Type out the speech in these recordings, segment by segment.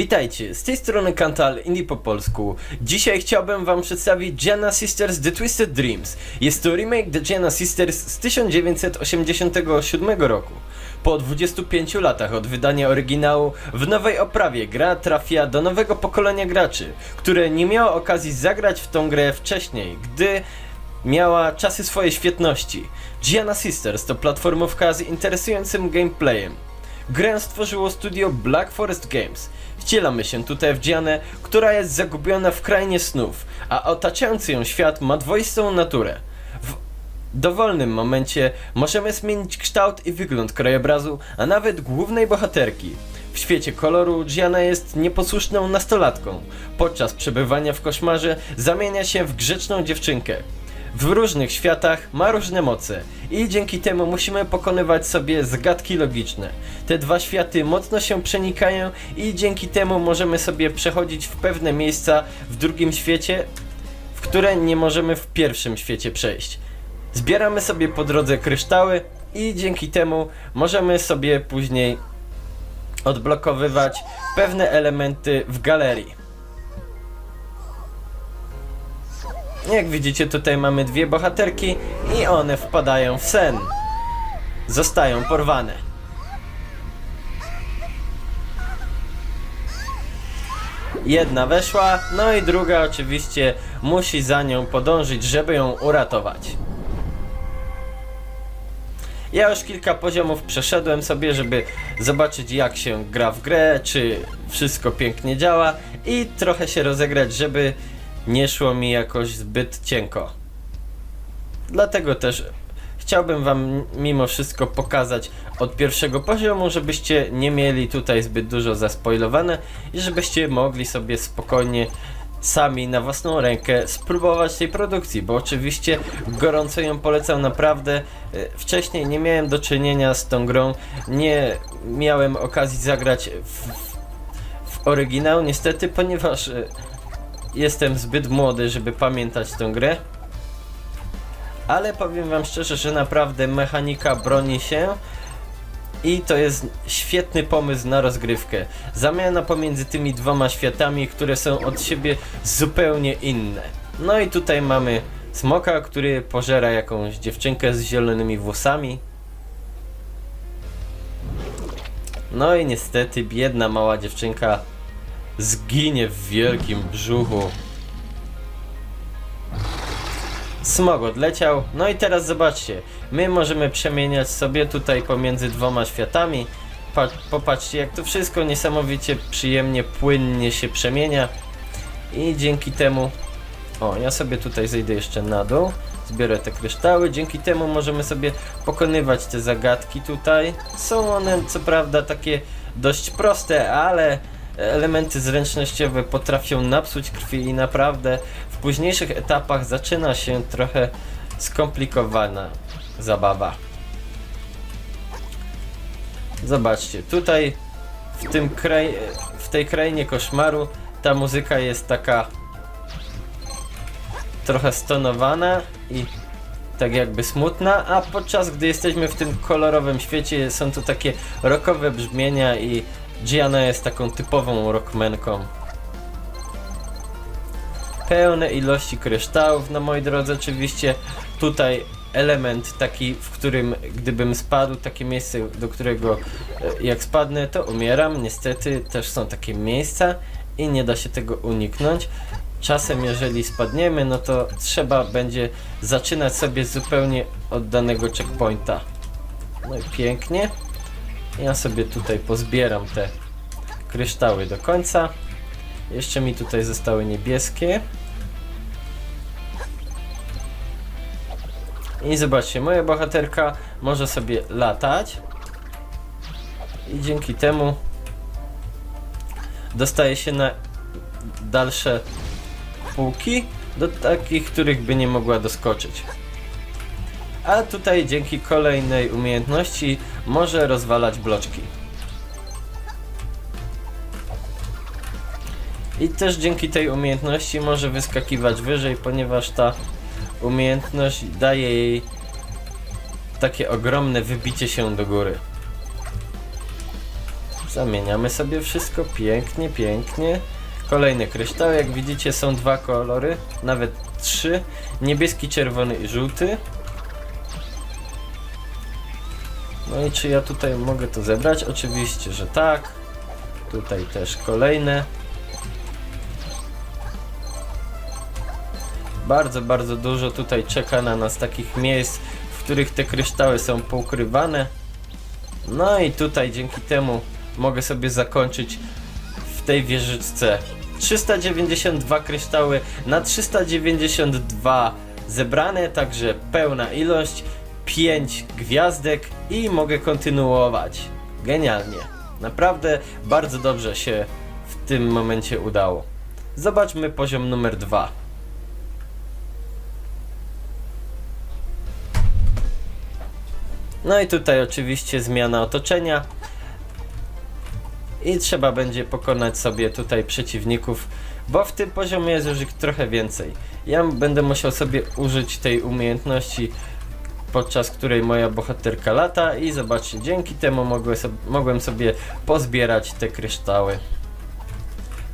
Witajcie, z tej strony Kantal Indie po polsku. Dzisiaj chciałbym wam przedstawić Gianna Sisters The Twisted Dreams. Jest to remake The Gianna Sisters z 1987 roku. Po 25 latach od wydania oryginału, w nowej oprawie gra trafia do nowego pokolenia graczy, które nie miało okazji zagrać w tą grę wcześniej, gdy miała czasy swojej świetności. Gianna Sisters to platformówka z interesującym gameplayem. Grę stworzyło studio Black Forest Games. Wcielamy się tutaj w Gianę, która jest zagubiona w krainie snów, a otaczający ją świat ma dwoistą naturę. W dowolnym momencie możemy zmienić kształt i wygląd krajobrazu, a nawet głównej bohaterki. W świecie koloru Gianna jest nieposłuszną nastolatką. Podczas przebywania w koszmarze zamienia się w grzeczną dziewczynkę. W różnych światach ma różne moce i dzięki temu musimy pokonywać sobie zagadki logiczne. Te dwa światy mocno się przenikają i dzięki temu możemy sobie przechodzić w pewne miejsca w drugim świecie, w które nie możemy w pierwszym świecie przejść. Zbieramy sobie po drodze kryształy i dzięki temu możemy sobie później odblokowywać pewne elementy w galerii. Jak widzicie, tutaj mamy dwie bohaterki i one wpadają w sen. Zostają porwane. Jedna weszła, no i druga oczywiście musi za nią podążyć, żeby ją uratować. Ja już kilka poziomów przeszedłem sobie, żeby zobaczyć jak się gra w grę, czy wszystko pięknie działa i trochę się rozegrać, żeby nie szło mi jakoś zbyt cienko. Dlatego też chciałbym wam mimo wszystko pokazać od pierwszego poziomu, żebyście nie mieli tutaj zbyt dużo zaspoilowane i żebyście mogli sobie spokojnie sami na własną rękę spróbować tej produkcji, bo oczywiście gorąco ją polecam naprawdę. E, Wcześniej nie miałem do czynienia z tą grą, nie miałem okazji zagrać w, w oryginał niestety, ponieważ e, jestem zbyt młody, żeby pamiętać tę grę. Ale powiem wam szczerze, że naprawdę mechanika broni się i to jest świetny pomysł na rozgrywkę. Zamiana pomiędzy tymi dwoma światami, które są od siebie zupełnie inne. No i tutaj mamy smoka, który pożera jakąś dziewczynkę z zielonymi włosami. No i niestety biedna mała dziewczynka zginie w wielkim brzuchu. Smog odleciał. No i teraz zobaczcie. My możemy przemieniać sobie tutaj pomiędzy dwoma światami. Pa popatrzcie, jak to wszystko niesamowicie przyjemnie, płynnie się przemienia. I dzięki temu. O, ja sobie tutaj zejdę jeszcze na dół. Zbiorę te kryształy. Dzięki temu możemy sobie pokonywać te zagadki tutaj. Są one co prawda takie dość proste, ale elementy zręcznościowe potrafią napsuć krwi i naprawdę w późniejszych etapach zaczyna się trochę skomplikowana zabawa. Zobaczcie, tutaj w tym kraj, w tej krainie koszmaru ta muzyka jest taka trochę stonowana i tak jakby smutna, a podczas gdy jesteśmy w tym kolorowym świecie są to takie rockowe brzmienia i Gianna jest taką typową rockmenką. Pełne ilości kryształów na mojej drodze oczywiście. Tutaj element taki, w którym gdybym spadł, takie miejsce, do którego e, jak spadnę, to umieram. Niestety też są takie miejsca i nie da się tego uniknąć. Czasem jeżeli spadniemy, no to trzeba będzie zaczynać sobie zupełnie od danego checkpointa. No i pięknie. Ja sobie tutaj pozbieram te kryształy do końca. Jeszcze mi tutaj zostały niebieskie. I zobaczcie, moja bohaterka może sobie latać. I dzięki temu dostaje się na dalsze półki, do takich, których by nie mogła doskoczyć. A tutaj dzięki kolejnej umiejętności może rozwalać bloczki. I też dzięki tej umiejętności może wyskakiwać wyżej, ponieważ ta umiejętność daje jej takie ogromne wybicie się do góry. Zamieniamy sobie wszystko pięknie, pięknie. Kolejny kryształ, jak widzicie są dwa kolory, nawet trzy. Niebieski, czerwony i żółty. No i czy ja tutaj mogę to zebrać? Oczywiście, że tak. Tutaj też kolejne. Bardzo, bardzo dużo tutaj czeka na nas takich miejsc, w których te kryształy są poukrywane. No i tutaj dzięki temu mogę sobie zakończyć w tej wieżyczce 392 kryształy na 392 zebrane, także pełna ilość, 5 gwiazdek i mogę kontynuować. Genialnie. Naprawdę bardzo dobrze się w tym momencie udało. Zobaczmy poziom numer 2. No i tutaj oczywiście zmiana otoczenia. I trzeba będzie pokonać sobie tutaj przeciwników, bo w tym poziomie jest już ich trochę więcej. Ja będę musiał sobie użyć tej umiejętności, podczas której moja bohaterka lata i zobaczcie, dzięki temu mogłem sobie, pozbierać te kryształy.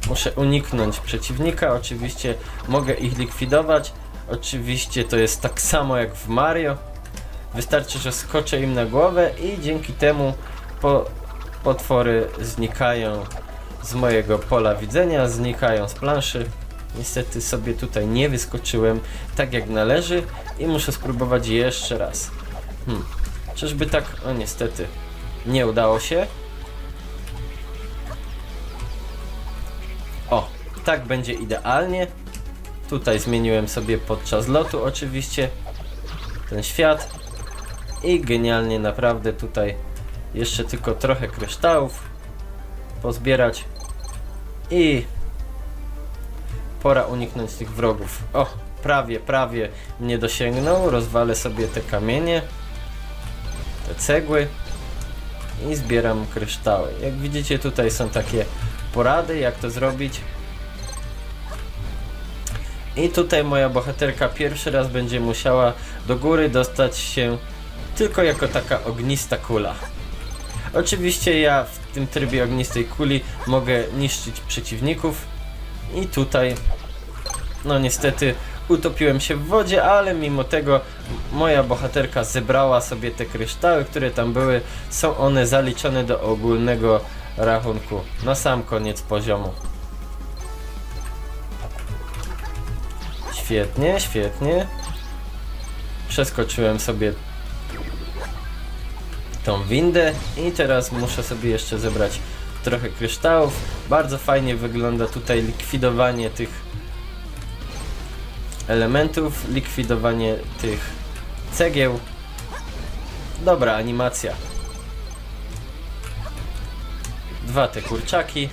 Muszę uniknąć przeciwnika, oczywiście mogę ich likwidować. Oczywiście to jest tak samo jak w Mario. Wystarczy, że skoczę im na głowę i dzięki temu po, potwory znikają z mojego pola widzenia, znikają z planszy. Niestety sobie tutaj nie wyskoczyłem tak jak należy i muszę spróbować jeszcze raz. Hmm. Czyżby tak? O niestety. Nie udało się. O, tak będzie idealnie. Tutaj zmieniłem sobie podczas lotu oczywiście ten świat. I genialnie naprawdę tutaj jeszcze tylko trochę kryształów pozbierać i pora uniknąć tych wrogów. O, prawie, prawie mnie dosięgnął. Rozwalę sobie te kamienie, te cegły i zbieram kryształy. Jak widzicie tutaj są takie porady jak to zrobić. I tutaj moja bohaterka pierwszy raz będzie musiała do góry dostać się tylko jako taka ognista kula. Oczywiście ja w tym trybie ognistej kuli mogę niszczyć przeciwników i tutaj no niestety utopiłem się w wodzie, ale mimo tego moja bohaterka zebrała sobie te kryształy, które tam były, są one zaliczone do ogólnego rachunku na sam koniec poziomu. Świetnie, świetnie. Przeskoczyłem sobie tą windę i teraz muszę sobie jeszcze zebrać trochę kryształów. Bardzo fajnie wygląda tutaj likwidowanie tych elementów, likwidowanie tych cegieł. Dobra animacja. Dwa te kurczaki.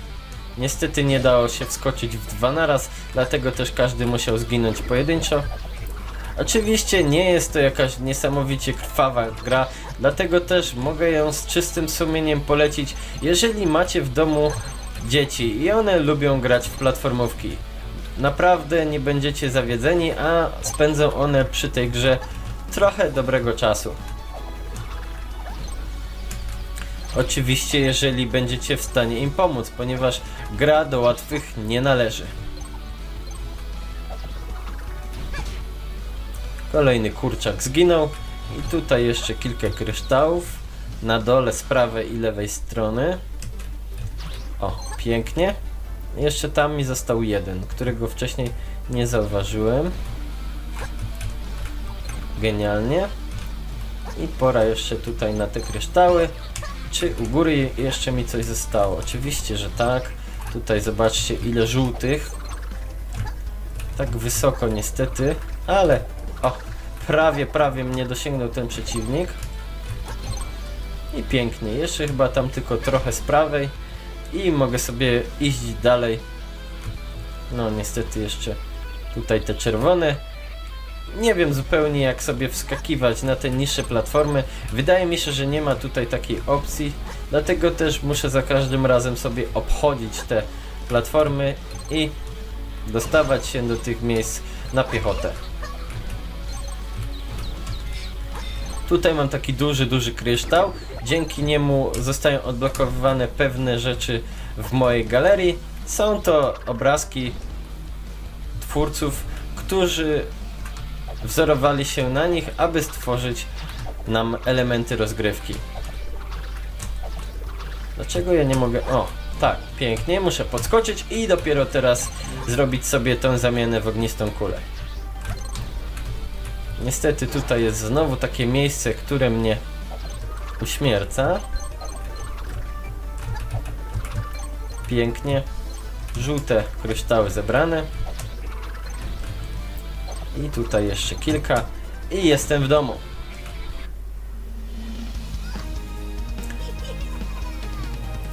Niestety nie dało się wskoczyć w dwa naraz, dlatego też każdy musiał zginąć pojedynczo. Oczywiście nie jest to jakaś niesamowicie krwawa gra, dlatego też mogę ją z czystym sumieniem polecić, jeżeli macie w domu dzieci i one lubią grać w platformówki. Naprawdę nie będziecie zawiedzeni, a spędzą one przy tej grze trochę dobrego czasu. Oczywiście, jeżeli będziecie w stanie im pomóc, ponieważ gra do łatwych nie należy. Kolejny kurczak zginął. I tutaj jeszcze kilka kryształów. Na dole z prawej i lewej strony. O, pięknie. Jeszcze tam mi został jeden, którego wcześniej nie zauważyłem. Genialnie. I pora jeszcze tutaj na te kryształy. Czy u góry jeszcze mi coś zostało? Oczywiście, że tak. Tutaj zobaczcie ile żółtych. Tak wysoko niestety, ale o, prawie, prawie mnie dosięgnął ten przeciwnik. I pięknie. Jeszcze chyba tam tylko trochę z prawej. I mogę sobie iść dalej. No niestety jeszcze tutaj te czerwone. Nie wiem zupełnie jak sobie wskakiwać na te niższe platformy. Wydaje mi się, że nie ma tutaj takiej opcji. Dlatego też muszę za każdym razem sobie obchodzić te platformy i dostawać się do tych miejsc na piechotę. Tutaj mam taki duży, duży kryształ. Dzięki niemu zostają odblokowywane pewne rzeczy w mojej galerii. Są to obrazki twórców, którzy wzorowali się na nich, aby stworzyć nam elementy rozgrywki. Dlaczego ja nie mogę... O, tak, pięknie, muszę podskoczyć i dopiero teraz zrobić sobie tą zamianę w ognistą kulę. Niestety tutaj jest znowu takie miejsce, które mnie uśmierca. Pięknie. Żółte kryształy zebrane. I tutaj jeszcze kilka. I jestem w domu.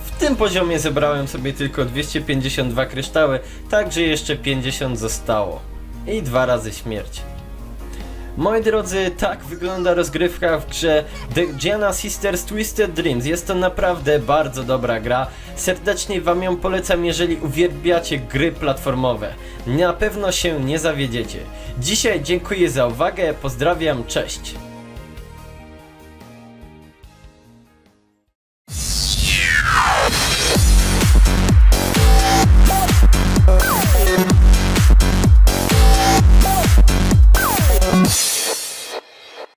W tym poziomie zebrałem sobie tylko 252 kryształy, także jeszcze 50 zostało. I dwa razy śmierć. Moi drodzy, tak wygląda rozgrywka w grze The Gianna Sisters Twisted Dreams. Jest to naprawdę bardzo dobra gra. Serdecznie Wam ją polecam, jeżeli uwielbiacie gry platformowe. Na pewno się nie zawiedziecie. Dzisiaj dziękuję za uwagę, pozdrawiam, cześć!